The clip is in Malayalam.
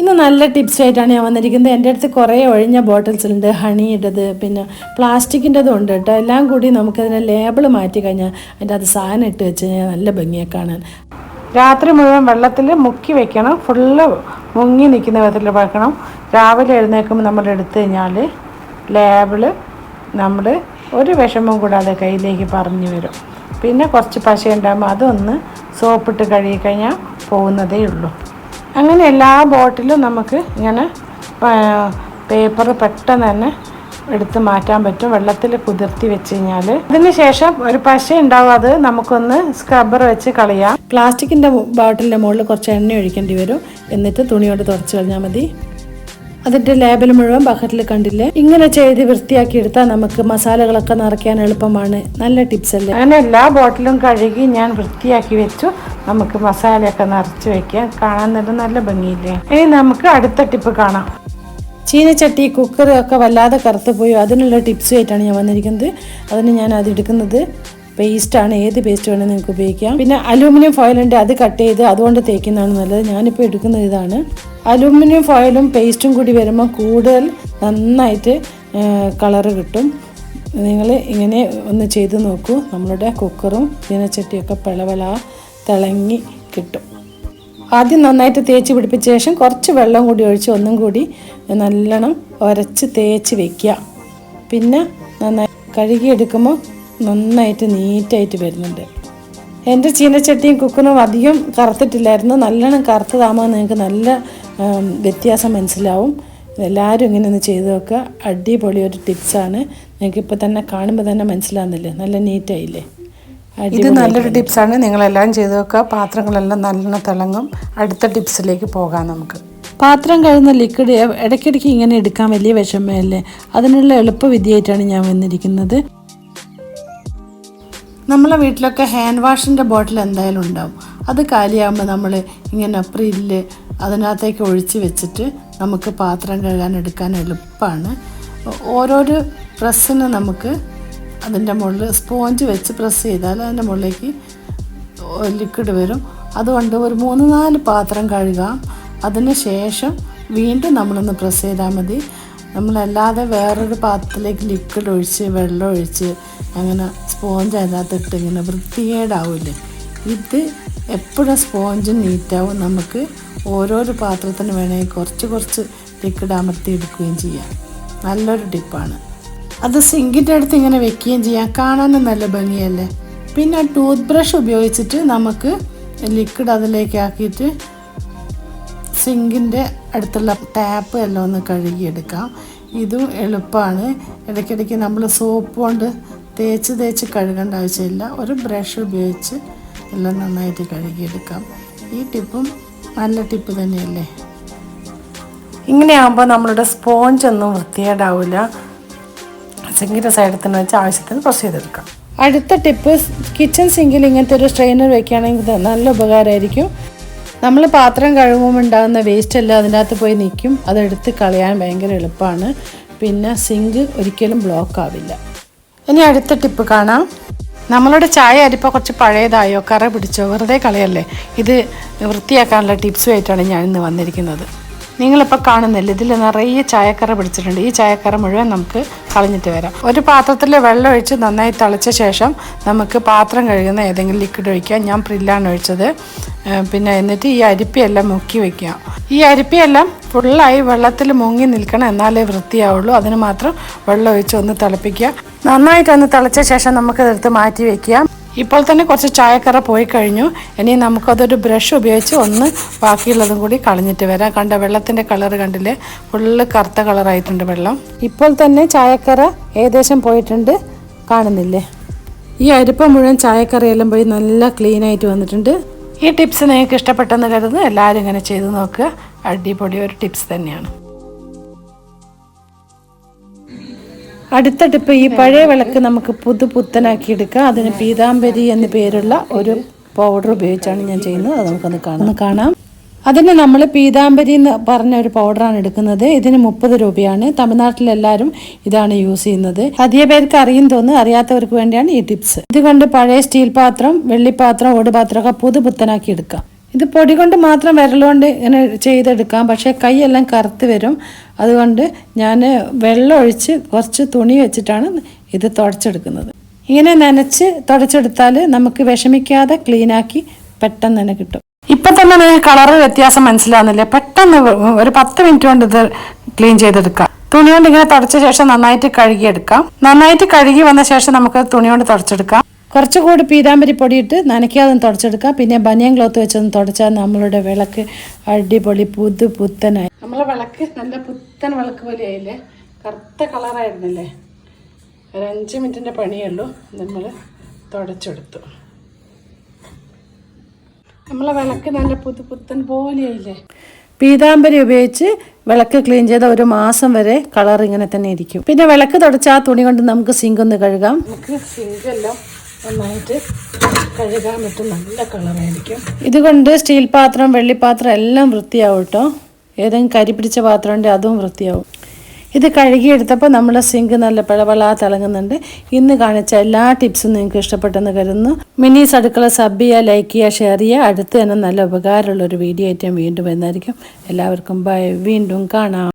ഇന്ന് നല്ല ടിപ്സ് ആയിട്ടാണ് ഞാൻ വന്നിരിക്കുന്നത്. എന്റെ അടുത്ത് കുറേ ഒഴിഞ്ഞ ബോട്ടിൽസ് ഉണ്ട് ഹണിയുടേത് പിന്നെ പ്ലാസ്റ്റിക്കിന്റെതും ഉണ്ട് കേട്ടോ. എല്ലാം കൂടി നമുക്കതിനെ ലേബിൾ മാറ്റി കഴിഞ്ഞാൽ അതിന്റെ അത് സാധനം ഇട്ട് വെച്ച് കഴിഞ്ഞാൽ നല്ല ഭംഗിയാണ് കാണാൻ. രാത്രി മുഴുവൻ വെള്ളത്തിൽ മുക്കി വെക്കണം. ഫുള്ള് മുങ്ങി നിൽക്കുന്ന വിധത്തിൽ വെക്കണം. രാവിലെ എഴുന്നേൽക്കുമ്പോൾ നമ്മൾ എടുത്തു കഴിഞ്ഞാൽ ലേബിൾ നമ്മൾ ഒരു വിഷമവും കൂടാതെ കയ്യിലേക്ക് പറഞ്ഞു വരും. പിന്നെ കുറച്ച് പശ ഉണ്ടാകുമ്പോൾ അതൊന്ന് സോപ്പിട്ട് കഴുകി കഴിഞ്ഞാൽ പോകുന്നതേ ഉള്ളൂ. അങ്ങനെ എല്ലാ ബോട്ടിലും നമുക്ക് ഇങ്ങനെ പേപ്പർ പെട്ടെന്ന് തന്നെ എടുത്ത് മാറ്റാൻ പറ്റും. വെള്ളത്തിൽ കുതിർത്തി വെച്ച് കഴിഞ്ഞാൽ അതിന് ശേഷം ഒരു പശ ഉണ്ടാവും. അത് നമുക്കൊന്ന് സ്ക്രബ്ബർ വെച്ച് കളയാം. പ്ലാസ്റ്റിക്കിന്റെ ബോട്ടിലിന്റെ മുകളിൽ കുറച്ച് എണ്ണ ഒഴിക്കേണ്ടി വരും. എന്നിട്ട് തുണിയോട് തുടച്ച് കളഞ്ഞാൽ മതി. അതിന്റെ ലേബൽ മുഴുവൻ ബക്കറ്റിൽ കണ്ടില്ലേ? ഇങ്ങനെ ചെയ്ത് വൃത്തിയാക്കി എടുത്താൽ നമുക്ക് മസാലകളൊക്കെ നിറയ്ക്കാൻ എളുപ്പമാണ്. നല്ല ടിപ്സ് അല്ലേ? അങ്ങനെ എല്ലാ ബോട്ടിലും കഴുകി ഞാൻ വൃത്തിയാക്കി വെച്ചു. നമുക്ക് മസാലയൊക്കെ നിറച്ച് വെക്കാം. കാണാൻ തന്നെ നല്ല ഭംഗിയില്ലേ? ഇനി നമുക്ക് അടുത്ത ടിപ്പ് കാണാം. ചീനച്ചട്ടി കുക്കർ ഒക്കെ വല്ലാതെ കറുത്ത് പോയോ. അതിനുള്ള ടിപ്സുമായിട്ടാണ് ഞാൻ വന്നിരിക്കുന്നത്. അതിന് ഞാൻ അത് എടുക്കുന്നത്. പേസ്റ്റാണ് ഏത് പേസ്റ്റ് വേണമെങ്കിൽ നിങ്ങൾക്ക് ഉപയോഗിക്കാം. പിന്നെ അലൂമിനിയം ഫോയിലുണ്ട് അത് കട്ട് ചെയ്ത് അതുകൊണ്ട് തേക്കുന്നതാണ് നല്ലത്. ഞാനിപ്പോൾ എടുക്കുന്നത് ഇതാണ്. അലൂമിനിയം ഫോയിലും പേസ്റ്റും കൂടി വരുമ്പോൾ കൂടുതൽ നന്നായിട്ട് കളറ് കിട്ടും. നിങ്ങൾ ഇങ്ങനെ ഒന്ന് ചെയ്ത് നോക്കൂ. നമ്മളുടെ കുക്കറും ചീനച്ചട്ടിയൊക്കെ പിളവിള തിളങ്ങി കിട്ടും. ആദ്യം നന്നായിട്ട് തേച്ച് പിടിപ്പിച്ച ശേഷം കുറച്ച് വെള്ളം കൂടി ഒഴിച്ച് ഒന്നും കൂടി നല്ലോണം ഉരച്ച് തേച്ച് വെക്കുക. പിന്നെ നന്നായി കഴുകിയെടുക്കുമ്പോൾ നന്നായിട്ട് നീറ്റായിട്ട് വരുന്നുണ്ട്. എന്റെ ചീനച്ചട്ടിയും കുക്കറും അധികം കറുത്തിട്ടില്ലായിരുന്നു. നല്ലോണം കറുത്തതാകുമ്പോൾ നിങ്ങൾക്ക് നല്ല വ്യത്യാസം മനസ്സിലാവും. എല്ലാവരും ഇങ്ങനെ ഒന്ന് ചെയ്ത് നോക്കുക. അടിപൊളി ഒരു ടിപ്സാണ്. നിങ്ങൾക്ക് ഇപ്പോൾ തന്നെ കാണുമ്പോൾ തന്നെ മനസ്സിലാകുന്നില്ലേ നല്ല നീറ്റായില്ലേ? ഇത് നല്ലൊരു ടിപ്സാണ്. നിങ്ങളെല്ലാം ചെയ്ത് നോക്കുക. പാത്രങ്ങളെല്ലാം നല്ലോണം തിളങ്ങും. അടുത്ത ടിപ്സിലേക്ക് പോകാം നമുക്ക്. പാത്രം കഴുകുന്ന ലിക്വിഡ് ഇടയ്ക്കിടയ്ക്ക് ഇങ്ങനെ എടുക്കാൻ വലിയ വിഷമമല്ലേ? അതിനുള്ള എളുപ്പവിദ്യയായിട്ടാണ് ഞാൻ വന്നിരിക്കുന്നത്. നമ്മളെ വീട്ടിലൊക്കെ ഹാൻഡ് വാഷിന്റെ ബോട്ടിൽ എന്തായാലും ഉണ്ടാവും. അത് കാലിയാകുമ്പോൾ നമ്മൾ ഇങ്ങനെ പ്രില്ല് അതിനകത്തേക്ക് ഒഴിച്ച് വെച്ചിട്ട് നമുക്ക് പാത്രം കഴുകാൻ എടുക്കാൻ എളുപ്പമാണ് ഓരോരോ പ്രസ്സിന് നമുക്ക് അതിന്റെ മുകളിൽ സ്പോഞ്ച് വെച്ച് പ്രസ് ചെയ്താൽ അതിന്റെ മുകളിലേക്ക് ലിക്വിഡ് വരും. അതുകൊണ്ട് ഒരു മൂന്ന് നാല് പാത്രം കഴുകാം. അതിന് ശേഷം വീണ്ടും നമ്മളൊന്ന് പ്രസ് ചെയ്താൽ മതി. നമ്മളല്ലാതെ വേറൊരു പാത്രത്തിലേക്ക് ലിക്വിഡ് ഒഴിച്ച് വെള്ളം ഒഴിച്ച് അങ്ങനെ സ്പോഞ്ച് അതിനകത്ത് ഇട്ട് ഇങ്ങനെ വൃത്തികേടാവില്ലേ? ഇത് എപ്പോഴും സ്പോഞ്ച് നീറ്റാവും നമുക്ക് ഓരോരോ പാത്രത്തിന് വേണമെങ്കിൽ കുറച്ച് കുറച്ച് ലിക്വിഡ് അമർത്തി എടുക്കുകയും ചെയ്യാം. നല്ലൊരു ടിപ്പാണ് അത് സിങ്കിന്റെ അടുത്ത് ഇങ്ങനെ വെക്കുകയും ചെയ്യാം. കാണാനും നല്ല ഭംഗിയല്ലേ? പിന്നെ ടൂത്ത് ബ്രഷ് ഉപയോഗിച്ചിട്ട് നമുക്ക് ലിക്വിഡ് അതിലേക്ക് ആക്കിയിട്ട് സിങ്കിന്റെ അടുത്തുള്ള ടാപ്പ് എല്ലാം ഒന്ന് കഴുകിയെടുക്കാം. ഇതും എളുപ്പമാണ്. ഇടയ്ക്കിടയ്ക്ക് നമ്മൾ സോപ്പ് കൊണ്ട് തേച്ച് തേച്ച് കഴുകേണ്ട ആവശ്യമില്ല. ഒരു ബ്രഷ് ഉപയോഗിച്ച് എല്ലാം നന്നായിട്ട് കഴുകിയെടുക്കാം. ഈ ടിപ്പും നല്ല ടിപ്പ് തന്നെയല്ലേ? ഇങ്ങനെയാകുമ്പോൾ നമ്മളുടെ സ്പോഞ്ച് ഒന്നും വൃത്തികേടാവില്ല സിങ്കിന്റെ സൈഡിൽ തന്നെ വെച്ച് ആവശ്യത്തിന് പ്രസ് ചെയ്തെടുക്കാം. അടുത്ത ടിപ്പ് കിച്ചൺ സിങ്കിൽ ഇങ്ങനത്തെ ഒരു സ്ട്രെയിനർ വെക്കുകയാണെങ്കിൽ നല്ല ഉപകാരമായിരിക്കും. നമ്മൾ പാത്രം കഴുകുമ്പോൾ ഉണ്ടാകുന്ന വേസ്റ്റ് എല്ലാം അതിനകത്ത് പോയി നിൽക്കും അതെടുത്ത് കളയാൻ ഭയങ്കര എളുപ്പമാണ് പിന്നെ സിങ്ക് ഒരിക്കലും ബ്ലോക്ക് ആവില്ല. ഇനി അടുത്ത ടിപ്പ് കാണാം. നമ്മളുടെ ചായ അരിപ്പോൾ കുറച്ച് പഴയതായോ? കറ പിടിച്ചോ? വെറുതെ കളയല്ലേ? ഇത് വൃത്തിയാക്കാനുള്ള ടിപ്സുമായിട്ടാണ് ഞാൻ ഇന്ന് വന്നിരിക്കുന്നത്. നിങ്ങളിപ്പോൾ കാണുന്നില്ല? ഇതിൽ നിറയെ ചായക്കറ പിടിച്ചിട്ടുണ്ട്. ഈ ചായക്കറ മുഴുവൻ നമുക്ക് കളഞ്ഞിട്ട് വരാം. ഒരു പാത്രത്തിൽ വെള്ളം ഒഴിച്ച് നന്നായി തിളച്ച ശേഷം നമുക്ക് പാത്രം കഴുകുന്ന ഏതെങ്കിലും ലിക്വിഡ് ഒഴിക്കാം ഞാൻ പ്രില്ലാണ് ഒഴിച്ചത്. പിന്നെ എന്നിട്ട് ഈ അരിപ്പിയെല്ലാം മുക്കി വയ്ക്കുക ഈ അരിപ്പിയെല്ലാം ഫുള്ളായി വെള്ളത്തിൽ മുങ്ങി നിൽക്കണം എന്നാലേ വൃത്തിയാവുള്ളൂ. അതിന് മാത്രം വെള്ളം ഒഴിച്ച് ഒന്ന് തിളപ്പിക്കുക. നന്നായിട്ടൊന്ന് തിളച്ച ശേഷം നമുക്കതെടുത്ത് മാറ്റി വെക്കുക. ഇപ്പോൾ തന്നെ കുറച്ച് ചായക്കറ പോയി കഴിഞ്ഞു. ഇനി നമുക്കതൊരു ബ്രഷ് ഉപയോഗിച്ച് ഒന്ന് ബാക്കിയുള്ളതും കൂടി കളഞ്ഞിട്ട് വരാം. കണ്ട വെള്ളത്തിന്റെ കളർ കണ്ടില്ലേ? ഫുള്ള് കറുത്ത കളറായിട്ടുണ്ട് വെള്ളം. ഇപ്പോൾ തന്നെ ചായക്കറ ഏകദേശം പോയിട്ടുണ്ട്. കാണുന്നില്ലേ? ഈ അരിപ്പ മുഴുവൻ ചായക്കറയെല്ലാം പോയി നല്ല ക്ലീനായിട്ട് വന്നിട്ടുണ്ട്. ഈ ടിപ്സ് നിങ്ങൾക്ക് ഇഷ്ടപ്പെട്ടെന്ന് കരുതുന്നു. എല്ലാവരും ഇങ്ങനെ ചെയ്ത് നോക്കുക. അടിപൊളി ഒരു ടിപ്സ് തന്നെയാണ്. അടുത്ത ടിപ്പ് ഈ പഴയ വിളക്ക് നമുക്ക് പുതു പുത്തനാക്കി എടുക്കാം അതിന് പീതാംബരി എന്ന പേരുള്ള ഒരു പൗഡർ ഉപയോഗിച്ചാണ് ഞാൻ ചെയ്യുന്നത്. അത് നമുക്കൊന്ന് കാണാം. കാണാം. അതിന് നമ്മൾ പീതാംബരി എന്ന് പറഞ്ഞ ഒരു പൗഡറാണ് എടുക്കുന്നത്. ഇതിന് മുപ്പത് രൂപയാണ്. തമിഴ്നാട്ടിലെല്ലാവരും ഇതാണ് യൂസ് ചെയ്യുന്നത്. അധികം പേർക്ക് അറിയും തോന്നുന്നു അറിയാത്തവർക്ക് വേണ്ടിയാണ് ഈ ടിപ്സ് ഇതുകൊണ്ട് പഴയ സ്റ്റീൽ പാത്രം വെള്ളിപ്പാത്രം ഓടുപാത്രമൊക്കെ പുതു പുത്തനാക്കി എടുക്കാം ഇത് പൊടി കൊണ്ട് മാത്രം വിരലുകൊണ്ട് ഇങ്ങനെ ചെയ്തെടുക്കാം. പക്ഷേ കൈയെല്ലാം കറുത്ത് വരും. അതുകൊണ്ട് ഞാൻ വെള്ളം ഒഴിച്ച് കുറച്ച് തുണി വെച്ചിട്ടാണ് ഇത് തുടച്ചെടുക്കുന്നത്. ഇങ്ങനെ നനച്ച് തുടച്ചെടുത്താൽ നമുക്ക് വിഷമിക്കാതെ ക്ലീനാക്കി പെട്ടെന്ന് തന്നെ കിട്ടും. ഇപ്പം തന്നെ നിങ്ങൾക്ക് കളറ് വ്യത്യാസം മനസ്സിലാവുന്നില്ലേ? പെട്ടെന്ന് ഒരു പത്ത് മിനിറ്റ് കൊണ്ട് ഇത് ക്ലീൻ ചെയ്തെടുക്കാം. തുണി കൊണ്ട് ഇങ്ങനെ തുടച്ച ശേഷം നന്നായിട്ട് കഴുകിയെടുക്കാം. നന്നായിട്ട് കഴുകി വന്ന ശേഷം നമുക്ക് തുണി കൊണ്ട് തുടച്ചെടുക്കാം. കുറച്ചുകൂടി പീതാമ്പരി പൊടിയിട്ട് നനയ്ക്കാതെ തുടച്ചെടുക്കാം. പിന്നെ ബനിയൻ ക്ലോത്ത് വെച്ചൊന്ന് തുടച്ചാൽ നമ്മളുടെ വിളക്ക് അടിപൊളി പുതു പുത്തനായി നല്ല പുത്തൻ വിളക്ക് പോലെ ആയില്ലേ? കറുത്ത കളറായിരുന്നല്ലേ? ഒരു അഞ്ച് മിനിറ്റിന്റെ പണിയുള്ളൂ നമ്മൾ തുടച്ചെടുത്തു. നമ്മളെ വിളക്ക് നല്ല പുതു പുത്തൻ പോലെയായില്ലേ പീതാംബരി ഉപയോഗിച്ച് വിളക്ക് ക്ലീൻ ചെയ്ത ഒരു മാസം വരെ കളർ ഇങ്ങനെ തന്നെ ഇരിക്കും. പിന്നെ വിളക്ക് തുടച്ച ആ തുണി കൊണ്ട് നമുക്ക് സിങ്ക് ഒന്ന് കഴുകാം. നമുക്ക് സിങ്ക് എല്ലാം നന്നായിട്ട് കഴുകാൻ പറ്റും. നല്ല കളറായിരിക്കും. ഇതുകൊണ്ട് സ്റ്റീൽ പാത്രം വെള്ളിപ്പാത്രം എല്ലാം വൃത്തിയാവും കേട്ടോ. ഏതെങ്കിലും കരി പിടിച്ച പാത്രം ഉണ്ടെങ്കിൽ അതും വൃത്തിയാവും. ഇത് കഴുകിയെടുത്തപ്പോൾ നമ്മുടെ സിങ്ക് നല്ല പിളവളാ തിളങ്ങുന്നുണ്ട് ഇന്ന് കാണിച്ച എല്ലാ ടിപ്സും നിങ്ങൾക്ക് ഇഷ്ടപ്പെട്ടെന്ന് കരുതുന്നു. മിനീസ് അടുക്കള സബ് ചെയ്യുക ലൈക്ക് ചെയ്യുക ഷെയർ ചെയ്യുക അടുത്ത് തന്നെ നല്ല ഉപകാരമുള്ള ഒരു വീഡിയോ ആയിട്ട് വീണ്ടും വരുന്നതായിരിക്കും. എല്ലാവർക്കും ബൈ വീണ്ടും കാണാം.